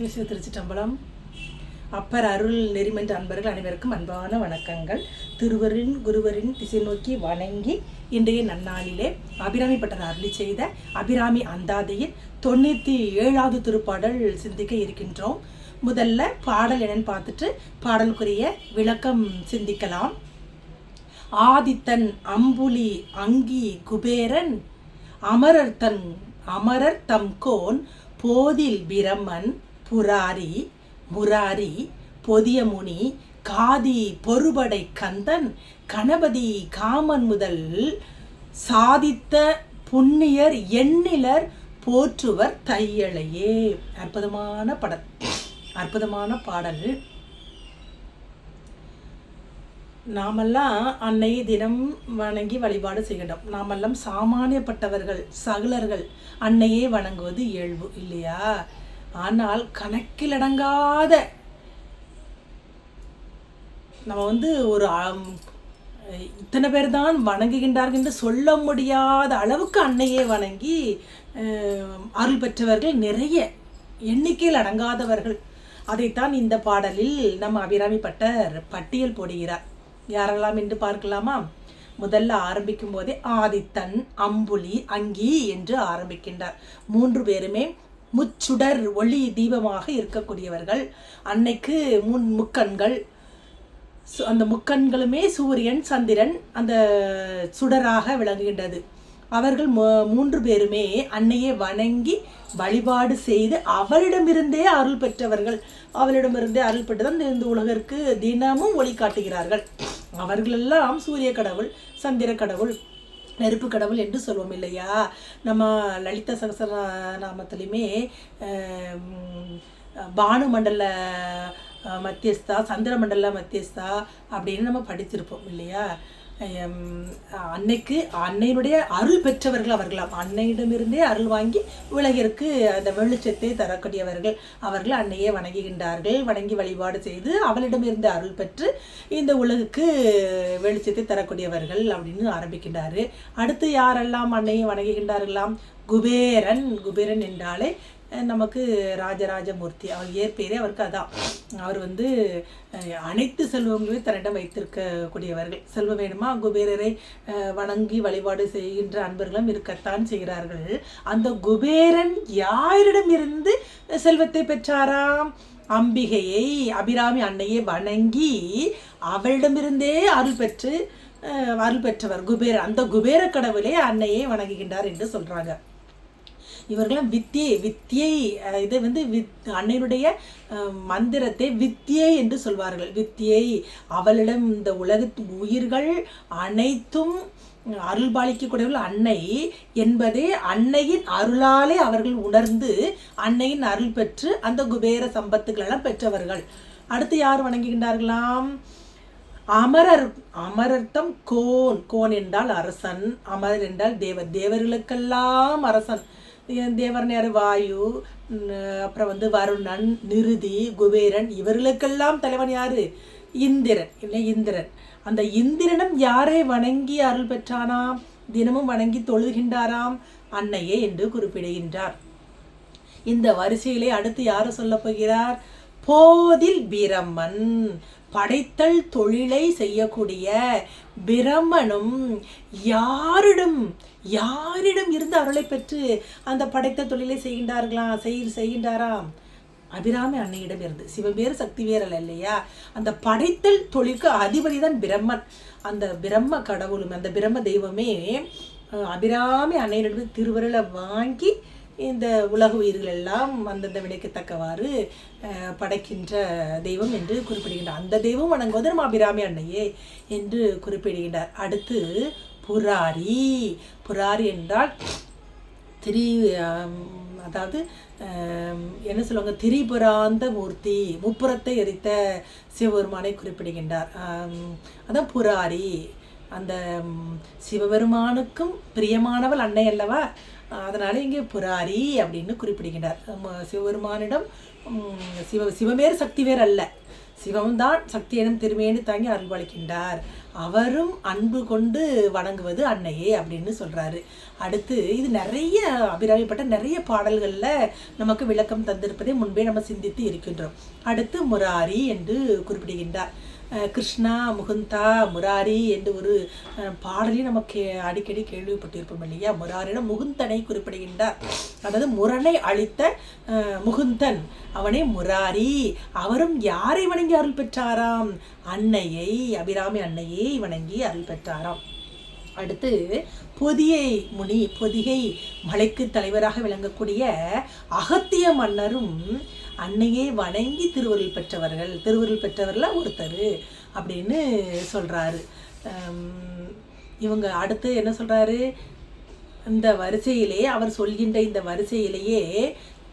சிவசிவ திருச்சிட்டம்பலம் அப்பர் அருள் நெறிமன்ற அன்பர்கள் அனைவருக்கும் அன்பான வணக்கங்கள். திருவரின் குருவரின் திசை நோக்கி வணங்கி இன்றைய நன்னாளிலே அபிராமி பட்டர் அருளி செய்த அபிராமி அந்தாதியின் தொண்ணூற்றி ஏழாவது திருப்பாடல் சிந்திக்க இருக்கின்றோம். முதல்ல பாடல் என்னன்னு பார்த்துட்டு பாடலுக்குரிய விளக்கம் சிந்திக்கலாம். ஆதித்தன் அம்புலி அங்கி குபேரன் அமரர் தன் அமரர் தம் கோன் போதில் பிரம்மன் புராரி முராரி பொதியமுனி காதி பொறுபடை கந்தன் கணபதி காமன் முதல் சாதித்த புண்ணியர் எண்ணிலர் போற்றுவர் தையலையே. அற்புதமான பட அற்புதமான பாடல். நாமெல்லாம் அன்னை தினம் வணங்கி வழிபாடு செய்கின்றோம். நாமெல்லாம் சாமானியப்பட்டவர்கள் சகலர்கள் அன்னையே வணங்குவது இயல்பு இல்லையா? ஆனால் கணக்கிலடங்காத. நம்ம வந்து ஒரு இத்தனை பேர் தான் வணங்குகின்றார்கள் என்று சொல்ல முடியாத அளவுக்கு அன்னையே வணங்கி அருள் பெற்றவர்கள் நிறைய எண்ணிக்கையில் அடங்காதவர்கள். அதைத்தான் இந்த பாடலில் நம்ம அபிராமி பட்டர் பட்டியல் போடுகிறார். யாரெல்லாம் என்று பார்க்கலாமா? முதல்ல ஆரம்பிக்கும் போதே ஆதித்தன் அம்புலி அங்கி என்று ஆரம்பிக்கின்றார். மூன்று பேருமே முச்சுடர் ஒளி தீபமாக இருக்கக்கூடியவர்கள் அன்னைக்கு முன் முக்கண்கள் அந்த முக்கண்களுமே சூரியன் சந்திரன் அந்த சுடராக விளங்குகின்றது. அவர்கள் மூன்று பேருமே அன்னையை வணங்கி வழிபாடு செய்து அவளிடமிருந்தே அருள் பெற்றவர்கள். அவளிடமிருந்தே அருள் பெற்றுதான் இந்த உலகிற்கு தினமும் ஒளி காட்டுகிறார்கள். அவர்களெல்லாம் சூரிய கடவுள் சந்திர கடவுள். நெருப்பு கடவுள் என்று சொல்வோம் இல்லையா? நம்ம லலிதா சகசர நாமத்திலையுமே பானு மண்டல மத்தியஸ்தா சந்திரமண்டல மத்தியஸ்தா அப்படின்னு நம்ம படிச்சிருப்போம் இல்லையா? அன்னைக்கு அன்னையினுடைய அருள் பெற்றவர்கள் அவர்களாம். அன்னையிடமிருந்தே அருள் வாங்கி உலகிற்கு அந்த வெளிச்சத்தை தரக்கூடியவர்கள் அவர்கள் அன்னையை வணங்குகின்றார்கள். வணங்கி வழிபாடு செய்து அவளிடமிருந்து அருள் பெற்று இந்த உலகுக்கு வெளிச்சத்தை தரக்கூடியவர்கள் அப்படின்னு ஆரம்பிக்கின்றார். அடுத்து யாரெல்லாம் அன்னையை வணங்குகின்றார்களாம்? குபேரன். குபேரன் என்றாலே நமக்கு ராஜராஜமூர்த்தி அவர் இயற்பெயரே அவருக்கு அதான். அவர் வந்து அனைத்து செல்வங்களையும் தன்னிடம் வைத்திருக்கக்கூடியவர்கள். செல்வம் வேணுமா? குபேரரை வணங்கி வழிபாடு செய்கின்ற அன்பர்களும் இருக்கத்தான் செய்கிறார்கள். அந்த குபேரன் யாரிடமிருந்து செல்வத்தை பெற்றாராம்? அம்பிகையை அபிராமி அன்னையை வணங்கி அவளிடமிருந்தே அருள் பெற்று அருள் பெற்றவர் குபேர அந்த குபேர கடவுளே அன்னையை வணங்குகின்றார் என்று சொல்கிறாங்க இவர்களாம் வித்தியை வித்தியை இதை வந்து வித் அன்னையுடைய மந்திரத்தை வித்தியை என்று சொல்வார்கள். வித்தியை அவளிடம் இந்த உலகத்து உயிர்கள் அனைத்தும் அருள் பாலிக்கக்கூடியவர்கள் அன்னை என்பதே அன்னையின் அருளாலே அவர்கள் உணர்ந்து அன்னையின் அருள் பெற்று அந்த குபேர சம்பத்துகளெல்லாம் பெற்றவர்கள். அடுத்து யார் வணங்குகின்றார்களாம்? அமரர் அமரர்த்தம் கோன். கோன் என்றால் அரசன் அமரர் என்றால் தேவர். தேவர்களுக்கெல்லாம் அரசன். ஏன் யாரு வாயு அப்புறம் வந்து வருணன் நிருதி குபேரன் இவர்களுக்கெல்லாம் தலைவன் யாரு? இந்திரன். இல்லை இந்திரன்? அந்த இந்திரனும் யாரை வணங்கி அருள் பெற்றானாம்? தினமும் வணங்கி தொழுகின்றாராம் அன்னையே என்று குறிப்பிடுகின்றார். இந்த வரிசையிலே அடுத்து யார் சொல்ல போகிறார்? போதில் பிரம்மன். படைத்தல் தொழிலை செய்யக்கூடிய பிரம்மனும் யாரிடம் யாரிடம் இருந்து அருளை பெற்று அந்த படைத்த தொழிலை செய்கின்றார்களா செய் செய்கின்றாராம் அபிராமி அன்னையிடம் இருந்து. சிவபேர் சக்தி வேரல் இல்லையா? அந்த படைத்தல் தொழிலுக்கு அதிபதி தான் பிரம்மன். அந்த பிரம்ம கடவுளும் அந்த பிரம்ம தெய்வமே அபிராமி அன்னையிடம் திருவருளை வாங்கி இந்த உலக உயிர்கள் எல்லாம் அந்தந்த வினைக்கு தக்கவாறு படைக்கின்ற தெய்வம் என்று குறிப்பிடுகின்றார் அந்த தெய்வம் வணங்குவது நம்ம அபிராமி அன்னையே என்று குறிப்பிடுகின்றார். அடுத்து புராரி. புராரி என்றால் திரி அதாவது என்ன சொல்லுவாங்க? திரிபுராந்த மூர்த்தி முப்புறத்தை எரித்த சிவபெருமானை குறிப்பிடுகின்றார். அதான் புராரி. அந்த சிவபெருமானுக்கும் பிரியமானவள் அன்னை அல்லவா? அதனால இங்கே புராரி அப்படின்னு குறிப்பிடுகின்றார். சிவபெருமானிடம் சிவ சிவமேறு சக்தி வேறு அல்ல. சிவம்தான் சக்தி எனும் திருமேனு தாங்கி அருள்வளிக்கின்றார் அவரும் அன்பு கொண்டு வணங்குவது அன்னையே அப்படின்னு சொல்கிறாரு அடுத்து இது நிறைய அபிராமிப்பட்ட நிறைய பாடல்களில் நமக்கு விளக்கம் தந்திருப்பதை முன்பே நம்ம சிந்தித்து இருக்கின்றோம். அடுத்து முராரி என்று குறிப்பிடுகின்றார். கிருஷ்ணா முகுந்தா முராரி என்று ஒரு பாடலையும் நமக்கு அடிக்கடி கேள்விப்பட்டிருப்போம் இல்லையா? முராரிடம் முகுந்தனை குறிப்பிடுகின்றார். அதாவது முரணை அளித்த முகுந்தன். அவனே முராரி. அவரும் யாரை வணங்கி அருள் பெற்றாராம்? அன்னையை அபிராமி அன்னையை வணங்கி அருள் பெற்றாராம். அடுத்து பொதியை முனி பொதிகை மலைக்கு தலைவராக விளங்கக்கூடிய அகத்திய மன்னரும் அன்னையே வணங்கி திருவருள் பெற்றவர்கள் திருவருள் பெற்றவர்ல ஒருத்தர் அப்படின்னு சொல்றாரு. ஹம், இவங்க அடுத்து என்ன சொல்றாரு? இந்த வரிசையிலே அவர் சொல்கின்ற இந்த வரிசையிலேயே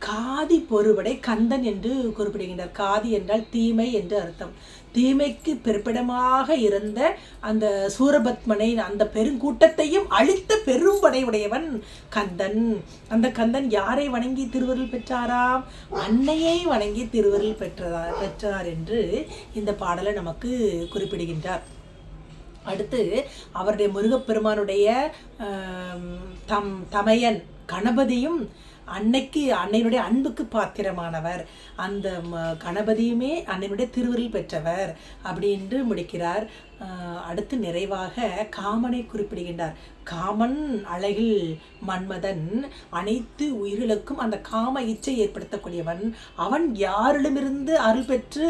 காதி பொறுவடை கந்தன் என்று குறிப்பிடுகின்றார். காதி என்றால் தீமை என்று அர்த்தம். தீமைக்கு பிறப்பிடமாக இருந்த அந்த சூரபத்மனை அந்த பெருங்கூட்டத்தையும் அழித்த பெரும்படை உடையவன் கந்தன். அந்த கந்தன் யாரை வணங்கி திருவருள் பெற்றாராம் அன்னையை வணங்கி திருவருள் பெற்றார் பெற்றார் என்று இந்த பாடலை நமக்கு குறிப்பிடுகின்றார். அடுத்து அவருடைய முருகப்பெருமானுடைய தம் தமையன் கணபதியும் அன்னைக்கு அன்னையினுடைய அன்புக்கு பாத்திரமானவர். அந்த கணபதியுமே அன்னையினுடைய திருவருள் பெற்றவர் அப்படின்னு முடிக்கிறார். அடுத்து நிறைவாக காமனை குறிப்பிடுகின்றார். காமன் அழகில் மன்மதன் அனைத்து உயிர்களுக்கும் அந்த காம இச்சை ஏற்படுத்தக்கூடியவன். அவன் யாரிடமிருந்து அருள் பெற்று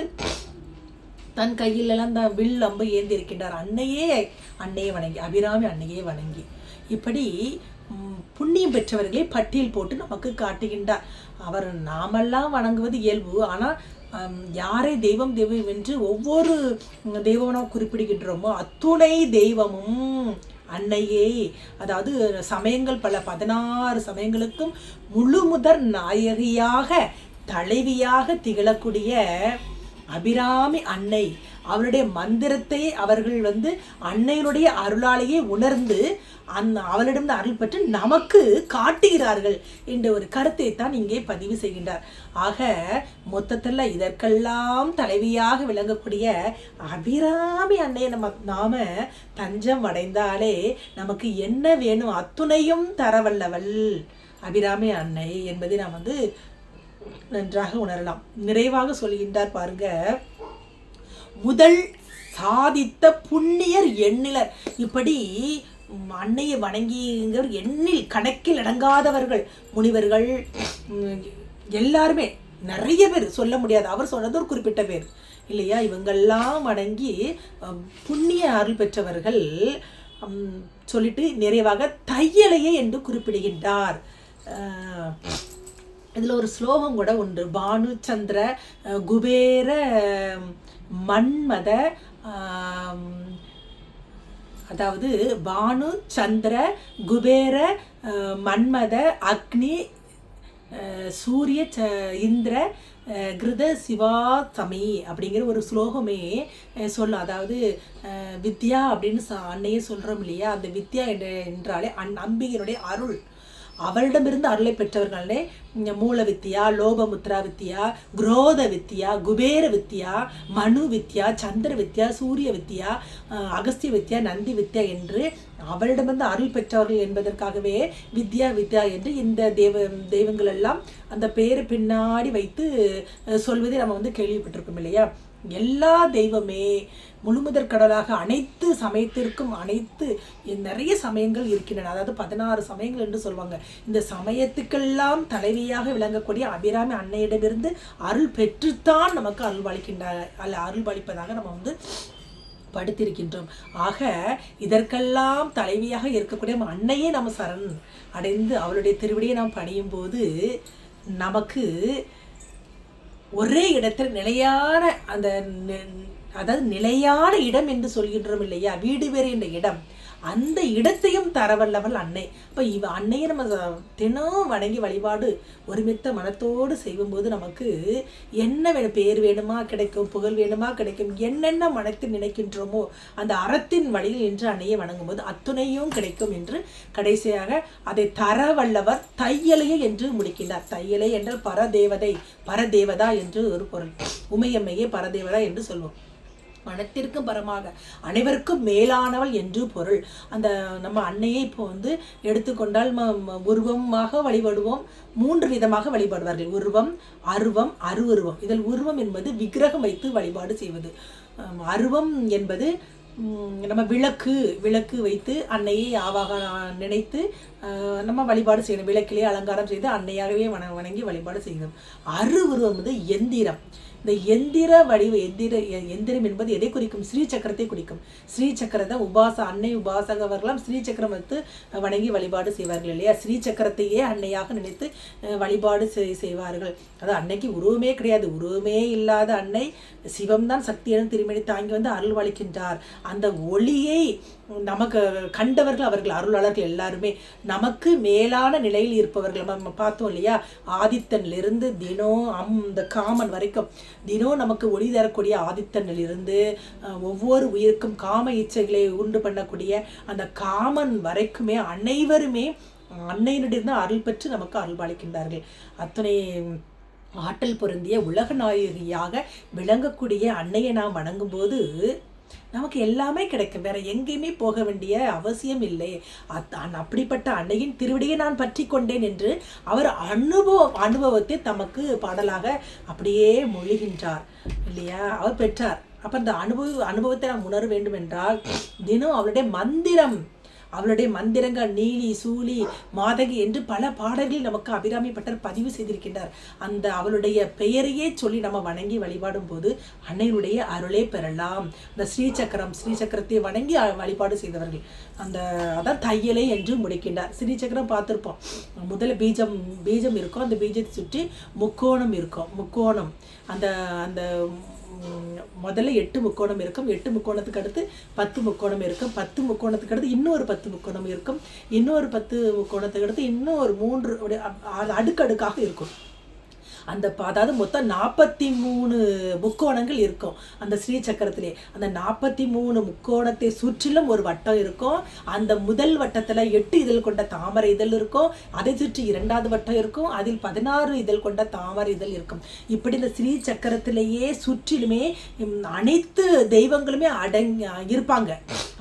தன் கையிலெல்லாம் அந்த வில் அம்பு ஏந்தி இருக்கின்றார் அன்னையே அன்னையை வணங்கி அபிராமி அன்னையே வணங்கி. இப்படி புண்ணியம் பெற்றவர்களை பட்டியல் போட்டு நமக்கு காட்டுகின்றார். அவர் நாமெல்லாம் வணங்குவது இயல்பு. ஆனால் யாரை தெய்வம் தெய்வம் என்று ஒவ்வொரு தெய்வம் குறிப்பிடுகின்றோமோ அத்துணை தெய்வமும் அன்னையே. அதாவது சமயங்கள் பல பதினாறு சமயங்களுக்கும் முழு முதற் நாயகியாக தலைவியாக திகழக்கூடிய அபிராமி அன்னை. அவருடைய மந்திரத்தை அவர்கள் வந்து அன்னையினுடைய அருளாலேயே உணர்ந்து அந் அவளிடம் அருள் பெற்று நமக்கு காட்டுகிறார்கள் என்ற ஒரு கருத்தை தான் இங்கே பதிவு செய்கின்றார். ஆக மொத்தத்தில் இதற்கெல்லாம் தலைவியாக விளங்கக்கூடிய அபிராமி அன்னையை நம்ம நாம தஞ்சம் அடைந்தாலே நமக்கு என்ன வேணும்? அத்துணையும் தரவல்லவள் அபிராமி அன்னை என்பதை நாம் வந்து நன்றாக உணரலாம். நிறைவாக சொல்கின்றார் பாருங்க. முதல் சாதித்த புண்ணியர் எண்ணிலர். இப்படி அன்னையை வணங்கிங்கிறவர் எண்ணில் கணக்கில் அடங்காதவர்கள் முனிவர்கள் எல்லாருமே நிறைய பேர் சொல்ல முடியாது. அவர் சொன்னது ஒரு குறிப்பிட்ட பேர். இல்லையா? இவங்கெல்லாம் வணங்கி புண்ணிய அருள் பெற்றவர்கள் சொல்லிட்டு நிறைவாக தையலையே என்று குறிப்பிடுகின்றார். இதில் ஒரு ஸ்லோகம் கூட உண்டு. பானு சந்திர குபேர மன்மத அதாவது பானு சந்திர குபேர மன்மத அக்னி சூரிய ச இந்திர கிருத சிவா சமி அப்படிங்கிற ஒரு ஸ்லோகமே சொல்லும். அதாவது வித்யா அப்படின்னு அன்னையே சொல்கிறோம் இல்லையா? அந்த வித்யா என்ற என்றாலே அந் அம்பிகையினுடைய அருள். அவளிடமிருந்து அருளை பெற்றவர்களே மூல வித்தியா லோபமுத்ரா வித்தியா குரோத வித்தியா குபேர வித்தியா மனு வித்யா சந்திர வித்யா சூரிய வித்யா அகஸ்திய வித்யா நந்தி வித்யா என்று அவளிடமிருந்து அருள் பெற்றவர்கள் என்பதற்காகவே வித்யா வித்யா என்று இந்த தெய்வ தெய்வங்கள் எல்லாம் அந்த பேரை பின்னாடி வைத்து சொல்வதை நம்ம வந்து கேள்விப்பட்டிருக்கோம் இல்லையா? எல்லா தெய்வமே முழுமுதற் கடலாக அனைத்து சமயத்திற்கும் அனைத்து நிறைய சமயங்கள் இருக்கின்றன. அதாவது பதினாறு சமயங்கள் என்று சொல்லுவாங்க இந்த சமயத்துக்கெல்லாம் தலைவியாக விளங்கக்கூடிய அபிராமி அன்னையிடமிருந்து அருள் பெற்றுத்தான் நமக்கு அருள்பாலிக்கின்ற அல்ல அருள்பாலிப்பதாக நம்ம வந்து படுத்திருக்கின்றோம். ஆக இதற்கெல்லாம் தலைவியாக இருக்கக்கூடிய அன்னையே நம்ம சரண் அடைந்து அவளுடைய திருவடியை நாம் பணியும் போது நமக்கு ஒரே இடத்தில் நிலையான அந்த அதாவது நிலையான இடம் என்று சொல்கின்றோம் இல்லையா? வீடு வேறு என்ற இடம். அந்த இடத்தையும் தரவல்லவள் அன்னை. இப்போ இவ அன்னையை நம்ம தினம் வணங்கி வழிபாடு ஒருமித்த மனத்தோடு செய்யும்போது நமக்கு என்ன வேணும் பேர் வேணுமா கிடைக்கும் புகழ் வேணுமா கிடைக்கும் என்னென்ன மனத்தில் நினைக்கின்றோமோ அந்த அறத்தின் வழியில் நின்று அன்னையை வணங்கும்போது அத்துணையும் கிடைக்கும் என்று கடைசியாக அதை தரவல்லவர் தையலையே என்று முடிக்கின்றார். தையலை என்றால் பரதேவதை பரதேவதா என்று ஒரு பொருள். உமையம்மையே பரதேவதா என்று சொல்வோம். மனத்திற்கும் பரமாக அனைவருக்கும் மேலானவள் என்று பொருள். அந்த நம்ம அன்னையை இப்போ வந்து எடுத்துக்கொண்டால் ம உருவமாக வழிபடுவோம். மூன்று விதமாக வழிபடுவார்கள். உருவம் அருவம் அருவுருவம். இதில் உருவம் என்பது விக்கிரகம் வைத்து வழிபாடு செய்வது. அருவம் என்பது நம்ம விளக்கு விளக்கு வைத்து அன்னையை ஆவாக நினைத்து நம்ம வழிபாடு செய்யணும். விளக்கிலே அலங்காரம் செய்து அன்னையாகவே வண வணங்கி வழிபாடு செய்யணும். அரு உருவம் வந்து எந்திரம். இந்த எந்திர வடிவ எந்திர எந்திரம் என்பது எதை குறிக்கும்? ஸ்ரீ சக்கரத்தை குறிக்கும். ஸ்ரீ சக்கரத்தை உபாச அன்னை உபாசகவர்களாம் ஸ்ரீ சக்கரம் வைத்து வணங்கி வழிபாடு செய்வார்கள் இல்லையா? ஸ்ரீ சக்கரத்தையே அன்னையாக நினைத்து வழிபாடு செய்- செய்வார்கள். அது அன்னைக்கு உருவமே கிடையாது. உருவமே இல்லாத அன்னை சிவம்தான் சக்தியான திருமணி தாங்கி வந்து அருள் வளிக்கின்றார் அந்த ஒளியை நமக்கு கண்டவர்கள் அவர்கள் அருளாளர்கள் எல்லாருமே நமக்கு மேலான நிலையில் இருப்பவர்கள். நம்ம பார்த்தோம் இல்லையா? ஆதித்தனிலிருந்து தினம் அம் இந்த காமன் வரைக்கும் தினம் நமக்கு ஒளி தரக்கூடிய ஆதித்தனிலிருந்து ஒவ்வொரு உயிருக்கும் காம இச்சைகளை உண்டு பண்ணக்கூடிய அந்த காமன் வரைக்குமே அனைவருமே அன்னையினிருந்து அருள் பெற்று நமக்கு அருள்பாலிக்கின்றார்கள் அத்தனை ஆற்றல் பொருந்திய உலக நாயகியாக விளங்கக்கூடிய அன்னையை நாம் வணங்கும்போது நமக்கு எல்லாமே கிடைக்கும். வேற எங்கேயுமே போக வேண்டிய அவசியம் இல்லை. அத்- அப்படிப்பட்ட அன்னையின் திருவடியை நான் பற்றி கொண்டேன் என்று அவர் அனுபவ அனுபவத்தை தமக்கு பாடலாக அப்படியே மொழிகின்றார். இல்லையா? அவர் பெற்றார். அப்ப அந்த அனுபவ அனுபவத்தை நாம் உணர வேண்டும் என்றால் தினம் அவருடைய மந்திரம் அவளுடைய மந்திரங்கள் நீலி சூலி மாதகி என்று பல பாடல்களில் நமக்கு அபிராமி பட்டர் பதிவு செய்திருக்கின்றார். அந்த அவளுடைய பெயரையே சொல்லி நம்ம வணங்கி வழிபாடும் போது அன்னையுடைய அருளே பெறலாம். இந்த ஸ்ரீசக்கரம் ஸ்ரீசக்கரத்தை வணங்கி வழிபாடு செய்தவர்கள். அந்த அதான் தையலை என்று முடிக்கின்றார். ஸ்ரீசக்கரம் பார்த்துருப்போம். முதல்ல பீஜம் பீஜம் இருக்கும். அந்த பீஜத்தை சுற்றி முக்கோணம் இருக்கும். முக்கோணம். அந்த அந்த முதல்ல எட்டு முக்கோணம் இருக்கும். எட்டு முக்கோணத்துக்கு அடுத்து பத்து முக்கோணம் இருக்கும். பத்து முக்கோணத்துக்கு அடுத்து இன்னொரு பத்து முக்கோணம் இருக்கும். இன்னொரு பத்து முக்கோணத்துக்கு அடுத்து இன்னும் ஒரு மூன்று அடுக்கடுக்காக இருக்கும். அந்த அதாவது மொத்தம் நாற்பத்தி மூணு முக்கோணங்கள் இருக்கும் அந்த ஸ்ரீ சக்கரத்திலே. அந்த நாற்பத்தி மூணு முக்கோணத்தை சுற்றிலும் ஒரு வட்டம் இருக்கும். அந்த முதல் வட்டத்தில் எட்டு இதழ் கொண்ட தாமரை இதழ் இருக்கும். அதை சுற்றி இரண்டாவது வட்டம் இருக்கும். அதில் பதினாறு இதழ் கொண்ட தாமரை இதழ் இருக்கும். இப்படி இந்த ஸ்ரீ சக்கரத்திலேயே சுற்றிலுமே அனைத்து தெய்வங்களுமே அடங்கி இருப்பாங்க.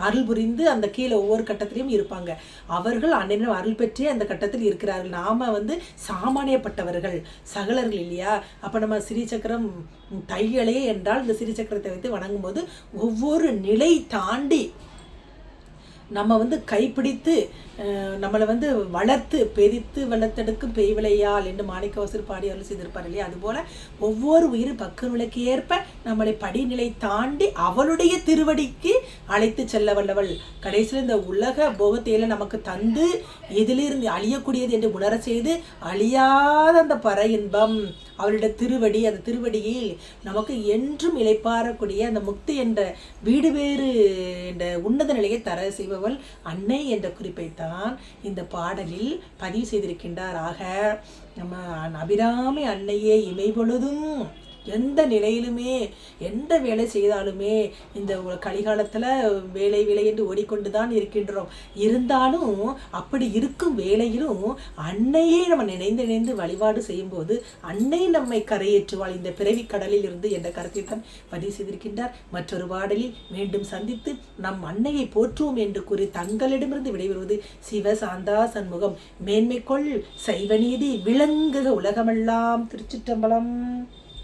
அருள் புரிந்து அந்த கீழே ஒவ்வொரு கட்டத்திலையும் இருப்பாங்க. அவர்கள் அன்னையிடம் அருள் பெற்றே அந்த கட்டத்தில் இருக்கிறார்கள். நாம வந்து சாமானியப்பட்டவர்கள். சகலர்கள் இல்லையா? அப்ப நம்ம ஸ்ரீசக்கரம் தையலே என்றால் இந்த ஸ்ரீசக்கரத்தை வைத்து வணங்கும் போது ஒவ்வொரு நிலை தாண்டி நம்ம வந்து கைப்பிடித்து நம்மளை வந்து வளர்த்து பெரித்து வளர்த்தெடுக்கும் பெய்விளையால் என்று மாணிக்கவாசர் பாடி அருள் செய்திருப்பார் இல்லையா? அதுபோல ஒவ்வொரு உயிர் பக்க நிலைக்கு ஏற்ப நம்மளை படிநிலை தாண்டி அவளுடைய திருவடிக்கு அழைத்து செல்ல வல்லவள். கடைசியில் இந்த உலக போகத்தையில நமக்கு தந்து எதிலிருந்து அழியக்கூடியது என்று உணர செய்து அழியாத அந்த பற இன்பம் அவளுடைய திருவடி அந்த திருவடியில் நமக்கு என்றும் இழைப்பாரக்கூடிய அந்த முக்தி என்ற வீடு வேறு என்ற உன்னத நிலையை தர செய்பவள் அன்னை என்ற குறிப்பை தான் இந்த பாடலில் பதிவு செய்திருக்கின்றார் ஆக நம்ம அபிராமி அன்னையே இமை பொழுதும் எந்த நிலையிலுமே எந்த வேலை செய்தாலுமே இந்த கலிகாலத்தில் வேலை வேலை என்று ஓடிக்கொண்டு தான் இருக்கின்றோம். இருந்தாலும் அப்படி இருக்கும் வேலையிலும் அன்னையே நம்ம நினைந்து நினைந்து வழிபாடு செய்யும்போது அன்னை நம்மை கரையேற்றுவாள். இந்த பிறவி கடலில் இருந்து என்ற கருத்தை தான் பதிவு செய்திருக்கின்றார். மற்றொரு பாடலில் மீண்டும் சந்தித்து நம் அன்னையை போற்றுவோம் என்று கூறி தங்களிடமிருந்து விடைபெறுவது சிவ சாந்தா சண்முகம். மேன்மைக்கொள் சைவநீதி விளங்குக உலகமெல்லாம். திருச்சிற்றம்பலம்.